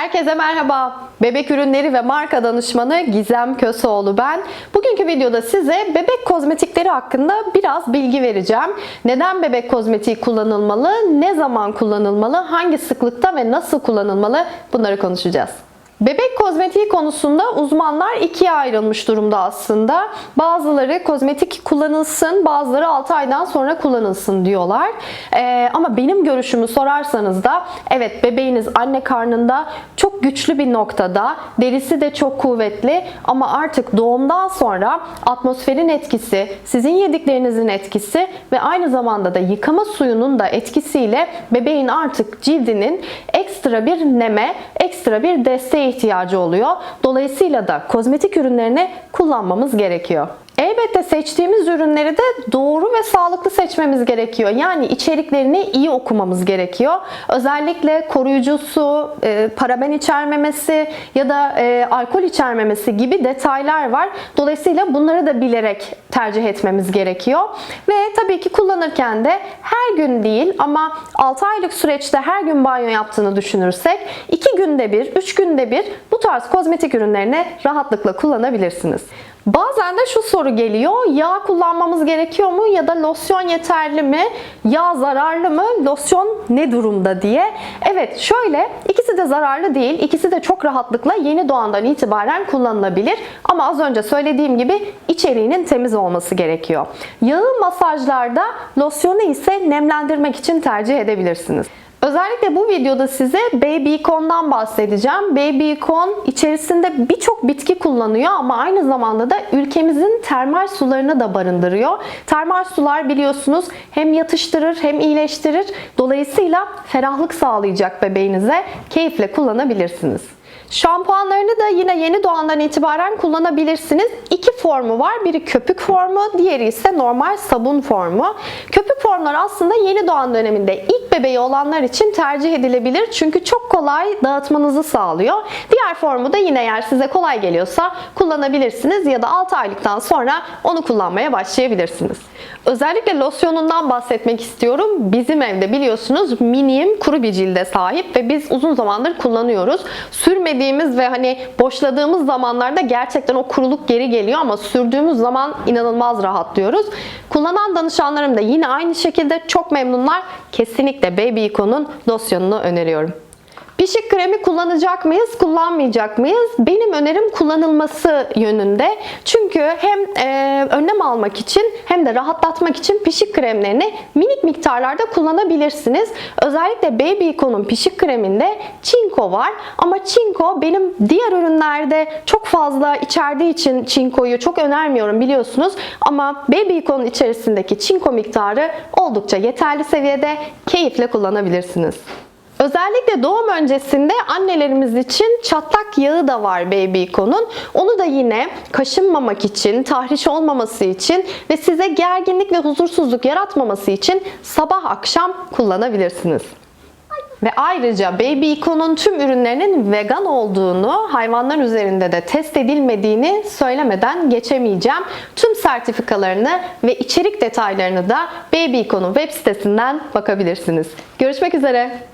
Herkese merhaba. Bebek ürünleri ve marka danışmanı Gizem Köseoğlu ben. Bugünkü videoda size bebek kozmetikleri hakkında biraz bilgi vereceğim. Neden bebek kozmetiği kullanılmalı, ne zaman kullanılmalı, hangi sıklıkta ve nasıl kullanılmalı bunları konuşacağız. Bebek kozmetiği konusunda uzmanlar ikiye ayrılmış durumda aslında. Bazıları kozmetik kullanılsın, bazıları 6 aydan sonra kullanılsın diyorlar. Ee, ama benim görüşümü sorarsanız da evet bebeğiniz anne karnında çok güçlü bir noktada, derisi de çok kuvvetli ama artık doğumdan sonra atmosferin etkisi, sizin yediklerinizin etkisi ve aynı zamanda da yıkama suyunun da etkisiyle bebeğin artık cildinin ekstra bir neme, ekstra bir desteğe ihtiyacı oluyor. Dolayısıyla da kozmetik ürünlerini kullanmamız gerekiyor. Elbette seçtiğimiz ürünleri de doğru ve sağlıklı seçmemiz gerekiyor. Yani içeriklerini iyi okumamız gerekiyor. Özellikle koruyucu su, e, paraben içermemesi ya da e, alkol içermemesi gibi detaylar var. Dolayısıyla bunları da bilerek tercih etmemiz gerekiyor. Ve tabii ki kullanırken de her gün değil ama 6 aylık süreçte her gün banyo yaptığını düşünürsek 2 günde bir, 3 günde bir bu tarz kozmetik ürünlerini rahatlıkla kullanabilirsiniz. Bazen de şu soru geliyor. Yağ kullanmamız gerekiyor mu ya da losyon yeterli mi? Yağ zararlı mı? Losyon ne durumda diye. Evet şöyle ikisi de zararlı değil. İkisi de çok rahatlıkla yeni doğandan itibaren kullanılabilir. Ama az önce söylediğim gibi içeriğinin temiz olması gerekiyor. Yağı masajlarda, losyonu ise nemlendirmek için tercih edebilirsiniz. Özellikle bu videoda size Babycon'dan bahsedeceğim. Babycon içerisinde birçok bitki kullanıyor ama aynı zamanda da ülkemizin termal sularını da barındırıyor. Termal sular biliyorsunuz hem yatıştırır hem iyileştirir. Dolayısıyla ferahlık sağlayacak bebeğinize keyifle kullanabilirsiniz. Şampuanlarını da yine yeni doğandan itibaren kullanabilirsiniz. İki formu var. Biri köpük formu, diğeri ise normal sabun formu. Köpük formlar aslında yeni doğan döneminde ilk bebeği olanlar için tercih edilebilir. Çünkü çok kolay dağıtmanızı sağlıyor. Diğer formu da yine eğer size kolay geliyorsa kullanabilirsiniz ya da 6 aylıktan sonra onu kullanmaya başlayabilirsiniz. Özellikle losyonundan bahsetmek istiyorum. Bizim evde biliyorsunuz miniyim kuru bir cilde sahip ve biz uzun zamandır kullanıyoruz. Sürmediğimiz ve hani boşladığımız zamanlarda gerçekten o kuruluk geri geliyor ama sürdüğümüz zaman inanılmaz rahatlıyoruz. Kullanan danışanlarım da yine aynı şekilde çok memnunlar. Kesinlikle Baby Icon'un losyonunu öneriyorum. Pişik kremi kullanacak mıyız, kullanmayacak mıyız? Benim önerim kullanılması yönünde. Çünkü hem e, önlem almak için hem de rahatlatmak için pişik kremlerini minik miktarlarda kullanabilirsiniz. Özellikle Baby Icon'un pişik kreminde çinko var. Ama çinko benim diğer ürünlerde çok fazla içerdiği için çinkoyu çok önermiyorum biliyorsunuz. Ama Baby Icon'un içerisindeki çinko miktarı oldukça yeterli seviyede keyifle kullanabilirsiniz. Özellikle doğum öncesinde annelerimiz için çatlak yağı da var Baby Icon'un. Onu da yine kaşınmamak için, tahriş olmaması için ve size gerginlik ve huzursuzluk yaratmaması için sabah akşam kullanabilirsiniz. Ve ayrıca Baby Icon'un tüm ürünlerinin vegan olduğunu, hayvanlar üzerinde de test edilmediğini söylemeden geçemeyeceğim. Tüm sertifikalarını ve içerik detaylarını da Baby Icon'un web sitesinden bakabilirsiniz. Görüşmek üzere.